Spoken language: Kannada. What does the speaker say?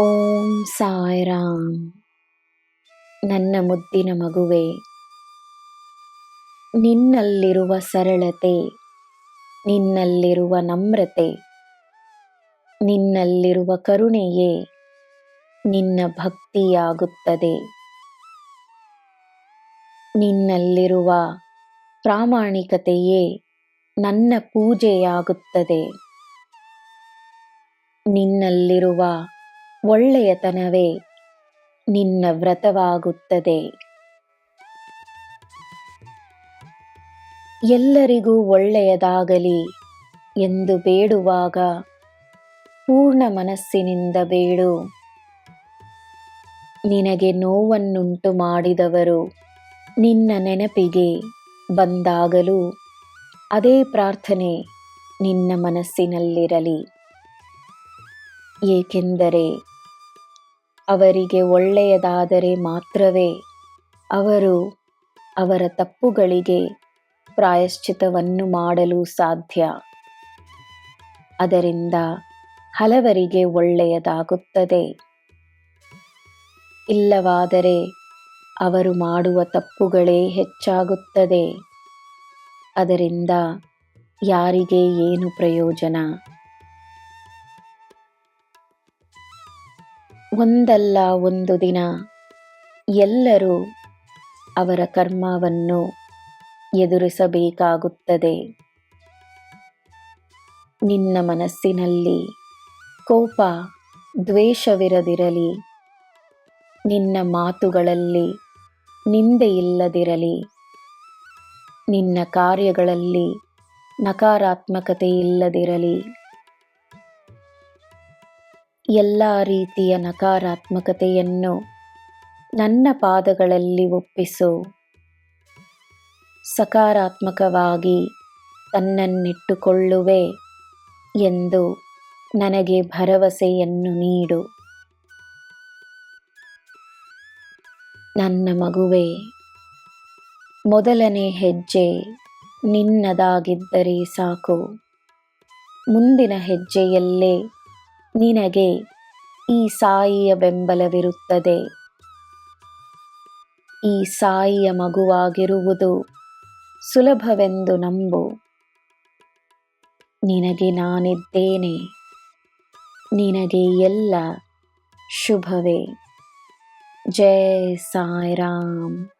ಓಂ ಸಾಯಿರಾಮ್. ನನ್ನ ಮುದ್ದಿನ ಮಗುವೆ, ನಿನ್ನಲ್ಲಿರುವ ಸರಳತೆ, ನಿನ್ನಲ್ಲಿರುವ ನಮ್ರತೆ, ನಿನ್ನಲ್ಲಿರುವ ಕರುಣೆಯೇ ನಿನ್ನ ಭಕ್ತಿಯಾಗುತ್ತದೆ. ನಿನ್ನಲ್ಲಿರುವ ಪ್ರಾಮಾಣಿಕತೆಯೇ ನನ್ನ ಪೂಜೆಯಾಗುತ್ತದೆ. ನಿನ್ನಲ್ಲಿರುವ ಒಳ್ಳೆಯತನವೇ. ನಿನ್ನ ವ್ರತವಾಗುತ್ತದೆ. ಎಲ್ಲರಿಗೂ ಒಳ್ಳೆಯದಾಗಲಿ ಎಂದು ಬೇಡುವಾಗ ಪೂರ್ಣ ಮನಸ್ಸಿನಿಂದ ಬೇಡು. ನಿನಗೆ ನೋವನ್ನುಂಟು ಮಾಡಿದವರು ನಿನ್ನ ನೆನಪಿಗೆ ಬಂದಾಗಲೂ ಅದೇ ಪ್ರಾರ್ಥನೆ ನಿನ್ನ ಮನಸ್ಸಿನಲ್ಲಿರಲಿ. ಏಕೆಂದರೆ ಅವರಿಗೆ ಒಳ್ಳೆಯದಾದರೆ ಮಾತ್ರವೇ. ಅವರು ಅವರ ತಪ್ಪುಗಳಿಗೆ ಪ್ರಾಯಶ್ಚಿತವನ್ನು ಮಾಡಲು ಸಾಧ್ಯ. ಅದರಿಂದ ಹಲವರಿಗೆ ಒಳ್ಳೆಯದಾಗುತ್ತದೆ. ಇಲ್ಲವಾದರೆ ಅವರು ಮಾಡುವ ತಪ್ಪುಗಳೇ ಹೆಚ್ಚಾಗುತ್ತದೆ. ಅದರಿಂದ ಯಾರಿಗೆ ಏನು ಪ್ರಯೋಜನ? ಒಂದಲ್ಲ ಒಂದು ದಿನ ಎಲ್ಲರೂ ಅವರ ಕರ್ಮವನ್ನು ಎದುರಿಸಬೇಕಾಗುತ್ತದೆ. ನಿನ್ನ ಮನಸ್ಸಿನಲ್ಲಿ ಕೋಪ, ದ್ವೇಷವಿರದಿರಲಿ. ನಿನ್ನ ಮಾತುಗಳಲ್ಲಿ ನಿಂದೆಯಿಲ್ಲದಿರಲಿ ನಿನ್ನ ಕಾರ್ಯಗಳಲ್ಲಿ ನಕಾರಾತ್ಮಕತೆ ಇಲ್ಲದಿರಲಿ. ಎಲ್ಲ ರೀತಿಯ ನಕಾರಾತ್ಮಕತೆಯನ್ನು ನನ್ನ ಪಾದಗಳಲ್ಲಿ ಒಪ್ಪಿಸು. ಸಕಾರಾತ್ಮಕವಾಗಿ ತನ್ನನ್ನಿಟ್ಟುಕೊಳ್ಳುವೆ ಎಂದು ನನಗೆ ಭರವಸೆಯನ್ನು ನೀಡು. ನನ್ನ ಮಗುವೆ, ಮೊದಲನೇ ಹೆಜ್ಜೆ ನಿನ್ನದಾಗಿದ್ದರೆ ಸಾಕು. ಮುಂದಿನ ಹೆಜ್ಜೆಯಲ್ಲೇ ನಿನಗೆ ಈ ಸಾಯಿಯ ಬೆಂಬಲವಿರುತ್ತದೆ. ಈ ಸಾಯಿಯ ಮಗುವಾಗಿರುವುದು ಸುಲಭವೆಂದು ನಂಬು. ನಿನಗೆ ನಾನಿದ್ದೇನೆ. ನಿನಗೆ ಎಲ್ಲ ಶುಭವೇ. ಜಯ ಸಾಯಿರಾಮ್.